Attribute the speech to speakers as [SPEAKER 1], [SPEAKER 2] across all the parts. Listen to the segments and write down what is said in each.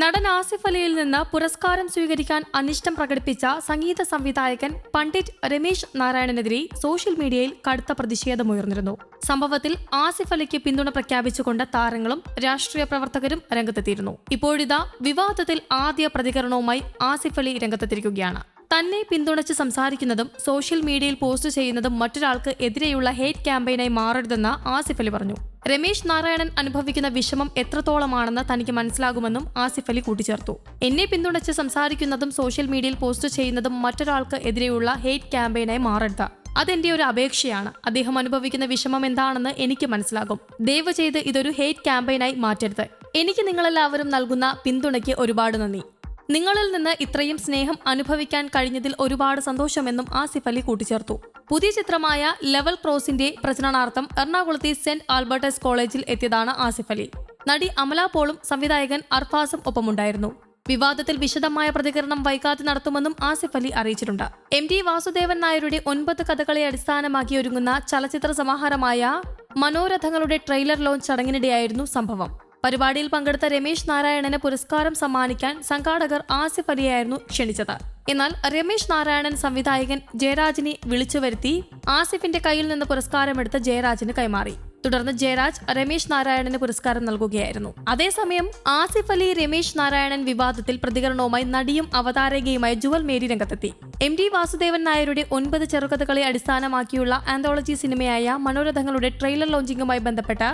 [SPEAKER 1] നടൻ ആസിഫ് അലിയിൽ നിന്ന് പുരസ്കാരം സ്വീകരിക്കാൻ അനിഷ്ടം പ്രകടിപ്പിച്ച സംഗീത സംവിധായകൻ പണ്ഡിറ്റ് രമേശ് നാരായണനെതിരെ സോഷ്യൽ മീഡിയയിൽ കടുത്ത പ്രതിഷേധമുയർന്നിരുന്നു. സംഭവത്തിൽ ആസിഫ് അലിക്ക് പിന്തുണ പ്രഖ്യാപിച്ചുകൊണ്ട് താരങ്ങളും രാഷ്ട്രീയ പ്രവർത്തകരും രംഗത്തെത്തിയിരുന്നു. ഇപ്പോഴിതാ വിവാദത്തിൽ ആദ്യ പ്രതികരണവുമായി ആസിഫ് അലി രംഗത്തെത്തിയിരിക്കുകയാണ്. തന്നെ പിന്തുണച്ച് സംസാരിക്കുന്നതും സോഷ്യൽ മീഡിയയിൽ പോസ്റ്റ് ചെയ്യുന്നതും മറ്റൊരാൾക്ക് എതിരെയുള്ള ഹേറ്റ് ക്യാമ്പയിനായി മാറരുതെന്ന് ആസിഫ് അലി പറഞ്ഞു. രമേശ് നാരായണൻ അനുഭവിക്കുന്ന വിഷമം എത്രത്തോളമാണെന്ന് തനിക്ക് മനസ്സിലാകുമെന്നും ആസിഫ് അലി കൂട്ടിച്ചേർത്തു. എന്നെ പിന്തുണച്ച് സംസാരിക്കുന്നതും സോഷ്യൽ മീഡിയയിൽ പോസ്റ്റ് ചെയ്യുന്നതും മറ്റൊരാൾക്ക് എതിരെയുള്ള ഹെയ്റ്റ് ക്യാമ്പയിനായി മാറരുത്. അതെന്റെ ഒരു അപേക്ഷയാണ്. അദ്ദേഹം അനുഭവിക്കുന്ന വിഷമം എന്താണെന്ന് എനിക്ക് മനസ്സിലാകും. ദയവ് ചെയ്ത് ഇതൊരു ഹെയ്റ്റ് ക്യാമ്പയിനായി മാറ്റരുത്. എനിക്ക് നിങ്ങളെല്ലാവരും നൽകുന്ന പിന്തുണയ്ക്ക് ഒരുപാട് നന്ദി. നിങ്ങളിൽ നിന്ന് ഇത്രയും സ്നേഹം അനുഭവിക്കാൻ കഴിഞ്ഞതിൽ ഒരുപാട് സന്തോഷമെന്നും ആസിഫ് അലി കൂട്ടിച്ചേർത്തു. പുതിയ ചിത്രമായ ലെവൽ ക്രോസിന്റെ പ്രചരണാർത്ഥം എറണാകുളത്തെ സെന്റ് ആൽബർട്ടസ് കോളേജിൽ എത്തിയതാണ് ആസിഫ് അലി. നടി അമല പോളും സംവിധായകൻ അർഫാസും ഒപ്പമുണ്ടായിരുന്നു. വിവാദത്തിൽ വിശദമായ പ്രതികരണം വൈകാതെ നടത്തുമെന്നും ആസിഫ് അലി അറിയിച്ചിട്ടുണ്ട്. എം ടി വാസുദേവൻ നായരുടെ ഒൻപത് കഥകളെ അടിസ്ഥാനമാക്കി ഒരുങ്ങുന്ന ചലച്ചിത്ര സമാഹാരമായ മനോരഥങ്ങളുടെ ട്രെയിലർ ലോഞ്ച് ചടങ്ങിനിടെയായിരുന്നു സംഭവം. പരിപാടിയിൽ പങ്കെടുത്ത രമേശ് നാരായണന് പുരസ്കാരം സമ്മാനിക്കാൻ സംഘാടകർ ആസിഫ് അലിയായിരുന്നു ക്ഷണിച്ചത്. എന്നാൽ രമേശ് നാരായണൻ സംവിധായകൻ ജയരാജിനെ വിളിച്ചു വരുത്തി ആസിഫിന്റെ കയ്യിൽ നിന്ന് പുരസ്കാരമെടുത്ത് ജയരാജിന് കൈമാറി. തുടർന്ന് ജയരാജ് രമേശ് നാരായണന് പുരസ്കാരം നൽകുകയായിരുന്നു. അതേസമയം ആസിഫ് അലി രമേശ് നാരായണൻ വിവാദത്തിൽ പ്രതികരണവുമായി നടിയും അവതാരകയുമായ ജുവൽ മേരി രംഗത്തെത്തി. എം ഡി വാസുദേവൻ നായരുടെ ഒൻപത് ചെറുകഥകളെ അടിസ്ഥാനമാക്കിയുള്ള ആന്തോളജി സിനിമയായ മനോരഥങ്ങളുടെ ട്രെയിലർ ലോഞ്ചിങ്ങുമായി ബന്ധപ്പെട്ട്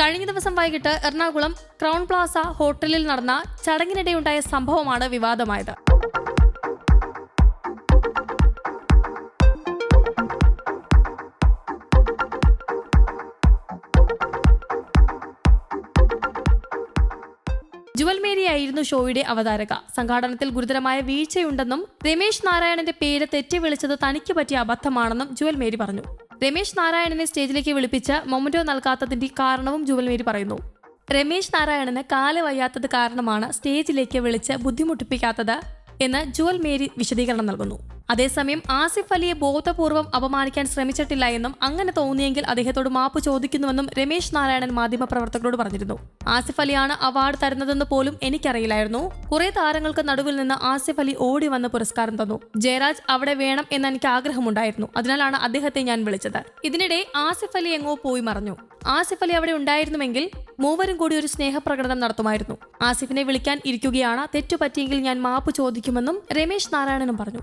[SPEAKER 1] കഴിഞ്ഞ ദിവസം വൈകിട്ട് എറണാകുളം ക്രൗൺ പ്ലാസ ഹോട്ടലിൽ നടന്ന ചടങ്ങിനിടെയുണ്ടായ സംഭവമാണ് വിവാദമായത്. ജുവൽ മേരിയായിരുന്നു ഷോയുടെ അവതാരക. സംഘാടനത്തിൽ ഗുരുതരമായ വീഴ്ചയുണ്ടെന്നും രമേശ് നാരായണന്റെ പേര് തെറ്റി വിളിച്ചത് തനിക്ക് പറ്റിയ അബദ്ധമാണെന്നും ജുവൽ മേരി പറഞ്ഞു. രമേശ് നാരായണനെ സ്റ്റേജിലേക്ക് വിളിപ്പിച്ച് മൊമന്റോ നൽകാത്തതിന്റെ കാരണവും ജുവൽമേരി പറയുന്നു. രമേശ് നാരായണന് കാൽ വയ്യാത്തത് കാരണമാണ് സ്റ്റേജിലേക്ക് വിളിച്ച് ബുദ്ധിമുട്ടിപ്പിക്കാത്തത് എന്ന് ജുവൽ മേരി വിശദീകരണം നൽകുന്നു. അതേസമയം ആസിഫ് അലിയെ ബോധപൂർവം അപമാനിക്കാൻ ശ്രമിച്ചിട്ടില്ല എന്നും അങ്ങനെ തോന്നിയെങ്കിൽ അദ്ദേഹത്തോട് മാപ്പ് ചോദിക്കുന്നുവെന്നും രമേശ് നാരായണൻ മാധ്യമപ്രവർത്തകരോട് പറഞ്ഞിരുന്നു. ആസിഫ് അലിയാണ് അവാർഡ് തരുന്നതെന്ന് പോലും എനിക്കറിയില്ലായിരുന്നു. കുറെ താരങ്ങൾക്ക് നടുവിൽ നിന്ന് ആസിഫ് അലി ഓടി വന്ന് പുരസ്കാരം തന്നു. ജയരാജ് അവിടെ വേണം എന്ന് എനിക്ക് ആഗ്രഹമുണ്ടായിരുന്നു. അതിനാലാണ് അദ്ദേഹത്തെ ഞാൻ വിളിച്ചത്. ഇതിനിടെ ആസിഫ് അലി എങ്ങോ പോയി മറഞ്ഞു. ആസിഫ് അലി അവിടെ ഉണ്ടായിരുന്നുവെങ്കിൽ മൂവരും കൂടി ഒരു സ്നേഹപ്രകടനം നടത്തുമായിരുന്നു. ആസിഫിനെ വിളിക്കാൻ ഇരിക്കുകയാണ്. തെറ്റുപറ്റിയെങ്കിൽ ഞാൻ മാപ്പ് ചോദിക്കുമെന്നും രമേശ് നാരായണനും പറഞ്ഞു.